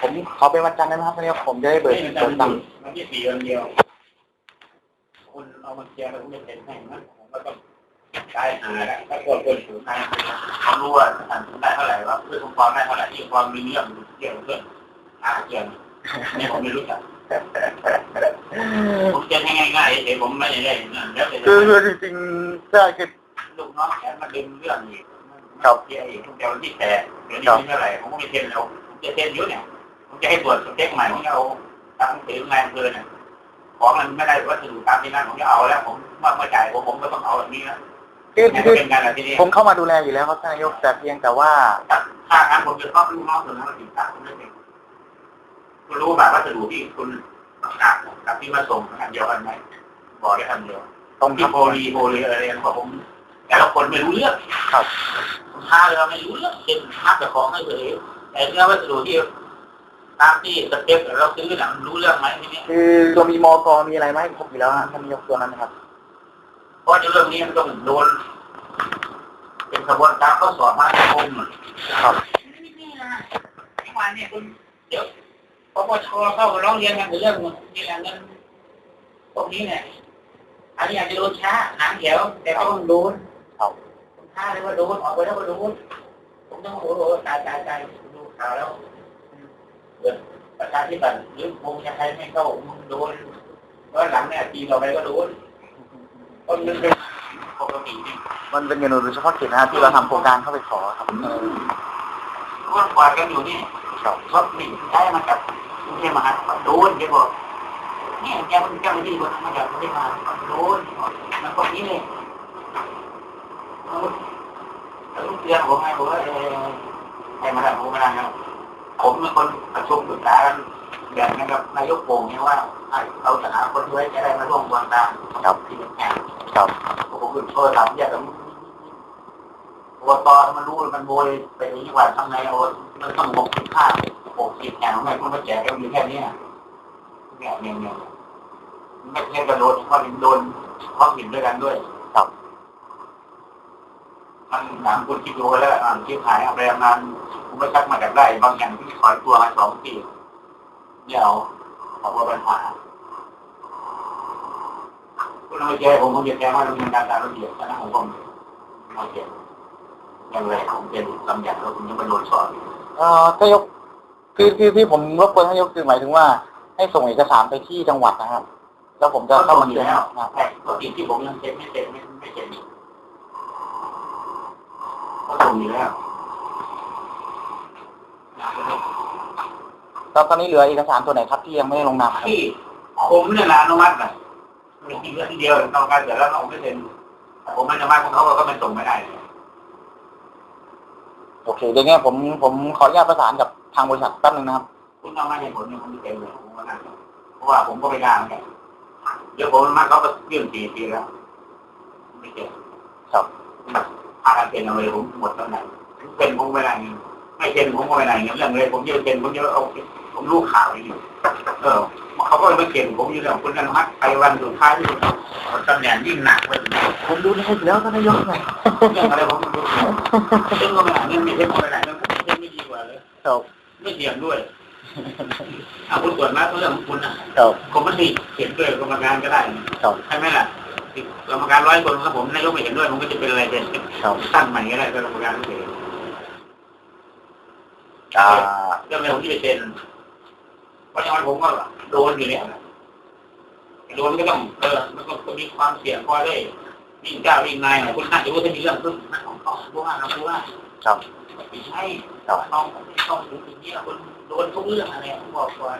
ผมขอเป็นวันจันทร์ได้ไหมครับท่านนายผมจะได้เบิกไม่มันเบิกตังค์มันที่สี่วันเดียวคุณเอามาเคลียร์แล้วคุณจะเซ็นให้นะผมก็ต้องตายหาแล้วถ้าคนคนถือตายเขารู้ว่าท่านได้เท่าไหร่ว่าเพื่อนความได้เท่าไหร่ที่ความมีเรื่องเกี่ยวกับเพื่อนอาเกี่ยวนี่ผมไม่รู้จักผมเซ็นให้ง่ายๆเฉยๆผมไม่ได้นั่นแล้วคือคือจริงๆใช่คือลูกน้องแขนมาดึงเรื่องอีกครับเคลียร์อีกทุกเดี๋ยววันที่แปดเดี๋ยวนี้เท่าไหร่ผมก็ไม่เซ็นแล้วจะเซ็นอยู่เนี่ย ผมจะให้ตรวจสเต็กใหม่ผมจะเอาตามถืองานเพลินเนี่ยของมันไม่ได้วัสดุตามที่นั่นผมจะเอาแล้วผมว่าเมื่อจ่ายผมผมก็ต้องเอาแบบนี้นะคือนี่คือเป็นงานอะไรที่นี่ผมเข้ามาดูแลอยู่แล้วครับท่านนายกแต่เพียงแต่ว่าถ้างานผมจะต้องรู้น้องส่วนนั้นสินค้าผมไม่เป็นคุณรู้แบบวัสดุที่คุณต้องการกับที่มาส่งอันเดียวกันไหมบอกได้คำเดียวตรงที่ที่โพลีโพลีอะไรกันบอกผมแต่ละคนไม่รู้เรื่องครับผมท้าเลยว่าไม่รู้เรื่องเป็นทักแต่ของให้เลยแต่เนื้อวัสดุที่ ตามที่สเต็ปเราซื้อหนังรู้เรื่องไหมทีนี้คือเรามีมอกรมีอะไรไหมาให้ครบอยู่แล้วฮะท่านนายกตัวนั้นนะครับเพราะเรื่องนี้มันต้องโดนเป็นกระบวนการข้อสอบมาให้คมครับนี่นะเมื่อวานเนี่ยคุณเดี๋ยวปปชเข้ามาร้องเรียนกันเรื่องนี่แหละเงินพวกนี้เนี่ยอันนี้อาจจะโดนช้าหางเดียวแต่ก็ต้องโดนครับผมท้าเลยว่าโดนออกไปแล้วก็โดนผมต้องโอ้โหตายตายตายดูข่าวแล้วเกิด ประชาธิปัตย์หรือวงจะใครไม่เข้ามึงโดนเพราะหลังเนี่ยทีต่อไปก็โดนคนนึงเป็นปกตินี่มันเป็นเงินโดยเฉพาะเขตนะที่เราทำโครงการเข้าไปขอครับก็กวาดกันอยู่นี่ครับรถนี่ได้มาจากกรุงเทพมหานครโดนแกบอกเนี่ยแกเป็นเจ้าหน้าที่คนมาจากกรุงเทพมหานครโดนมันคนนี้เลยแล้วลูกเรียนผมไงผมว่าเออให้มาได้ผมมาได้ครับ ผมเป็นคนประชุมปรึกษากันแบบนี้กับนายกโป่งเนี่ยว่าเราจะหาคนด้วยจะได้มาร่วมวางตามครับที่เป็นแข่งครับผมเป็นโทรศัพท์เนี่ยผมตัวตอมันรู้มันโวยไปอย่างนี้ว่าทำไงเอามันต้องหกสิบห้าหกสิบแข่งทำไมมันมาแจกกันอยู่แค่นี้เนี่ยเนี่ยเนี่ยไม่ใช่กระโดดเพราะโดนเพราะหินด้วยกันด้วยครับ มันหนังคุณคิดดูแล้วอ่านคิดหายเอาไปงานผมไม่ชักมาจากได้ บางอย่างที่ถอยตัวมาสองปีเดี๋ยวขอว่าปัญหาคุณเอาไปแก้ผมผมจะแก้ว่าดำเนินการตามระเบียบนะผมผมเอาเก็บอย่างไรผมเป็นลำอย่างแล้วผมยังไปโดนสอบเอ่อท่านนายกคือคือที่ผมรบกวนท่านนายกคือหมายถึงว่า ให้ส่งเอกสารไปที่จังหวัดนะครับ แล้วผมจะก็เข้าส่มางอเซ็ยู่นแล้วนะครับแต่ปกติที่ผมยังเซ็นไม่เซ็นไม่ไม่เซ็นอี กก็ส่งอยู่แล้วตอนตอนนี้เหลือเอกสารตัวไหนครับที่ยังไม่ได้ลงนามครับที่ผมเนี่ยนะอนุมัตินะมีที่เรื่องที่เดียวต้องการเสร็จแล้วเราไม่เซ็นแต่ผมไม่อนุมัติของเขาก็ไม่ส่งไม่ได้โอเคเดี๋ยวนี้ผมผมขออนุญาตประสานกับทางบริษัทแป๊บนึงนะครับ คุณต้องมาให้ผลเนี่ยผมไม่เซ็นเลยผมว่านั่นเพราะว่าผมก็ไปงานไงเดี๋ยวผมอนุมัติเขาก็ยื่นสี่ปีแล้วไม่เซ็นครับ ถ้าการเซ็นเอาเลยผมหมดตำแหน่งเป็นผมไม่ได้เงินไม่เซ็นผมก็ไม่ได้เงินเรื่องเลยผมจะเซ็นผมจะเอาผมรู้ข่าวอยู่เออเขาก็ไม่เซ็นผมอยู่แล้วคุณอนุมัติไปวันสุดท้ายที่ตำแหน่งยิ่งหนักเลยผมดูได้อยู่แล้วท่านนายกไงเรื่องอะไรผมไม่รู้เรื่องก็ไม่อ่านเรื่องไม่เช็คก็ไม่ได้เรื่องเช็คไม่ดีกว่าเลยครับไม่เสี่ยงด้วยเอาคุณตรวจมาเรื่องของคุณนะครับผมไม่เขียนด้วยกรรมการก็ได้ครับใช่ไหมล่ะ กรรมการร้อยคนครับผมนายกไม่เห็นด้วยมันก็จะเป็นอะไรเป็นครับตั้งใหม่ก็ได้กรรมการไม่เห็นอ่าเรื่องอะไรผมที่ไปเซ็นเพราะฉะนั้นผมก็โดนอยู่เนี่ยโดนก็ต้องเออมันก็มีความเสี่ยงพอได้วิ่งก้าววิ่งนายคุณน่าจะรู้ถ้ามีเรื่องซึ่งนักของเขาผู้ว่าเราผู้ว่าครับไม่ใช่ครับต้องต้องถึงสิ่งนี้คนโดนทุกเรื่องอะไรผมบอกก่อน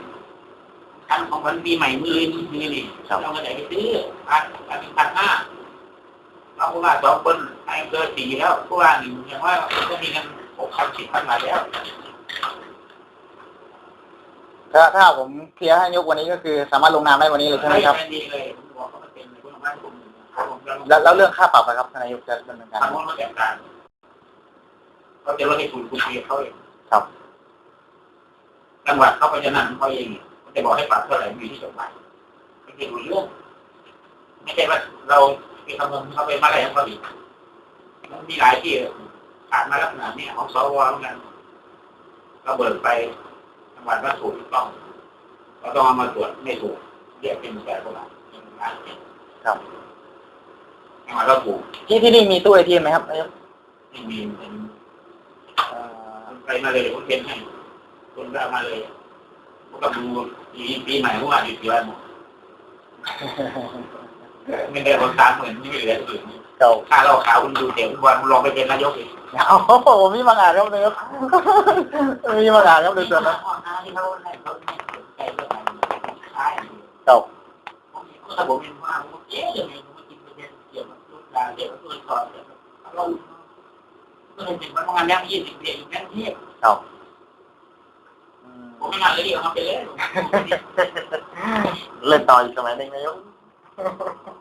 ทันของวันปีใหม่มือนี่นี่เราก็ไหนไปซื้อพันพันพันห้าเราผู้ว่าสองคนไอ้เกินสี่แล้วผู้ว่าหนึ่งอย่างว่าก็มีเงินหกพันสิบพันมาแล้วถ้าถ้าผมเคลียร์ให้นายกวันนี้ก็คือ สามารถลงนามได้วันนี้เลยใช่ไหมครับไม่ดีเลยผมบอกเขาเป็นคุณภาพผมผมจะแล้วแล้วเรื่องค่าปรับอะครับท่านนายกจะดำเนินการทำว่าเขาจัดการเขาจะลดให้คุณคุณเพียเขาเองครับจังหวัดเขาก็จะนั่งเขาเองเขา จะบอกให้ปรับเท่าไหร่มีที่กฎหมายไม่ใช่ดูเรื่องไม่ใช่ว่าเราไปคำนวณเขาไปมาอะไรของเขาอีกมันมีหลายที่ผ่านมาลักษณะนี้ของสวเหมือนกันเราเบิกไปจังหวัดว่าถูกต้องเราต้องเอามาตรวจไม่ถูกเรียกเป็นแสนกว่าบาทเป็นล้านเจ็ดครับจังหวัดเราถูกที่ที่นี่มีตู้ไอทีมไหมครับนายกไม่มีเป็นเอ่อไปมาเลยผมเซ็นให้คนก็เอามาเลยพว กก็ดูปีปีใหม่เมื่อวานหยุดเดือนเงินเดือนคนสามหมื่นไม่เหลืออื่นเก่าค่าเราขาวคุณดูเดี๋ยวคุณวันคุณลองไปเป็นนายกอีกโอ้โหมีบางอ่านครับนายกมีบางอ่านครับในส่วนนั้นที่เขาให้เขาให้สนใจเรื่องอะไรใช่เก่าถ้าผมเป็นว่าผมเจ๊ยังไงผมกินไปเรียนเกี่ยวกับรุ่นดาวเกี่ยวกับตัวสอนเกี่ยวกับเราก็เลยเป็นพนักงานแรกยี่สิบเดือนอยู่แค่นี้เก่าอืมผม ไม่งานเลยเดีกว่าเขาไปเลยเล่นต่ออีกสมัยนึงนายก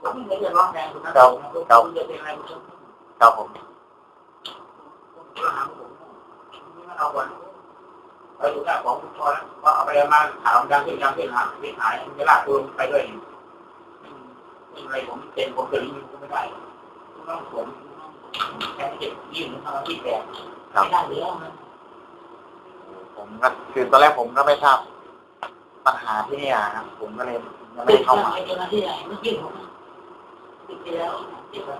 ผมไม่ได้ร้องแรงคุณนะผมเรผมจะครับผมหาผมไม่เอาวันไปดูหน้าของคุณพ่อแล้วก็เอาไปมาถามดังขึ้นดังขึ้นหาไม่หายไม่ลากตัวไปด้วยไม่อะไรผมเป็นผมเป็นยิ่งไม่ได้ต้องผมแค่เด็กยิ่งทำที่แตกไม่ได้แล้วน ผมก็คือตอนแรกผมก็ไม่ทราบปัญหาที่นี่อะครับผมก็เลยยังไม่ติดได้เข้าเข้ามามาเจ้าหน้าที่ไหนเมื่อกี้ผมติดไปแล้วติดว่า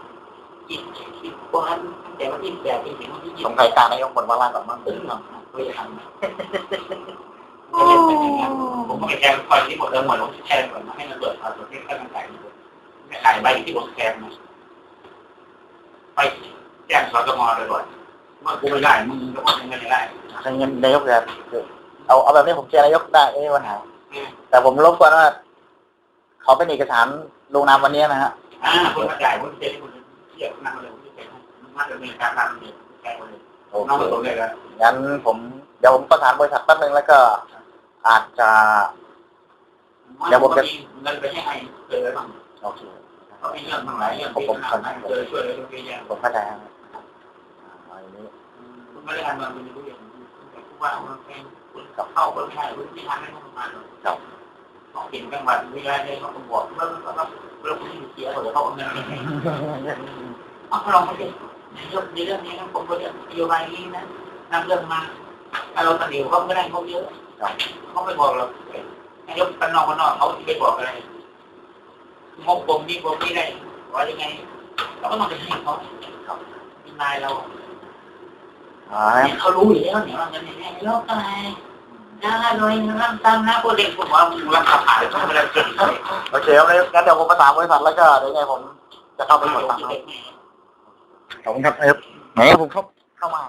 จิตจิตวันแต่ว่าที่แปดจริงๆวันที่ยี่สงสัยการนายกหมดวาระก่อนมั้งสิบครับไม่ทำผมก็ไปแทนก่อนที่หมดเลยหมดผมแทนก่อนให้มันเปิดเอาตัวที่ข้างในไม่ขายใบที่ผมแทนนะไปแจ้งสตงเลยก่อนเมื่อกูไม่ได้มึงก็ไม่ได้ถ้าเงินนายกจะเอาเอาแบบนี้ผมเจอนายกได้ไม่มีปัญหาแต่ผมรบกวนว่าเขาเป็นเอกสารลงนามวันนี้นะฮะอ่าคนมาจ่ายคนเจ๊คนเทียบนั่งเลยผมจะเป็นมาดำเนินการตามนี้แจ้งเลยโอน้องเคผสมเลยนะงั้นผมเดี๋ยวผมประสานบริษัทแป๊บนึงแล้วก็อาจจะเดี๋ยวผมจะเงินไปให้ใครเจอบ้างโอเคเขามีเรื่องบางหลายเรื่องที่ทำให้เจอช่วยเลยทุกอย่างผมเข้าใจ ครับอ่าอันนี้คุณไม่ได้ทำงานคุณรู้อย่างนี้คุณว่าคุณเป็นคุณเข้าคนไข้คุณที่ทำให้เขาทำงานต้องเห็นจังหวัดวิทยาเลยเขาบอกเรื่องแล้วก็เรื่องที่เสียเขาจะเข้าเงินเอาลองไปดิในเรื่องในเรื่องนี้นะผมก็จะนโยบายนี้นะนำเรื่องมาถ้าเราเสนอเขาไม่ได้เขาเยอะเขาไม่บอกเรานายกปนอกปนอกเขาไปบอกอะไรงบผมนี่ผมนี่ได้ว่ายังไงเราก็ต้องไปให้เขาเป็นนายเรา อ่าเขารู้อยู่แล้วเนี่ยว่าเงินเนี่ยกอะไรนะโดยรับตามนะโปรเด็กผมว่ามึงรับขาดเขาไม่ได้เก่งเลยโอเคครับงั้นเดี๋ยวผมประสานบริษัทแล้วก็เดี๋ยวไงผมจะเข้าไปหมดตังค์ให้ขอบคุณครับเอฟไหนผมเข้าเข้ามา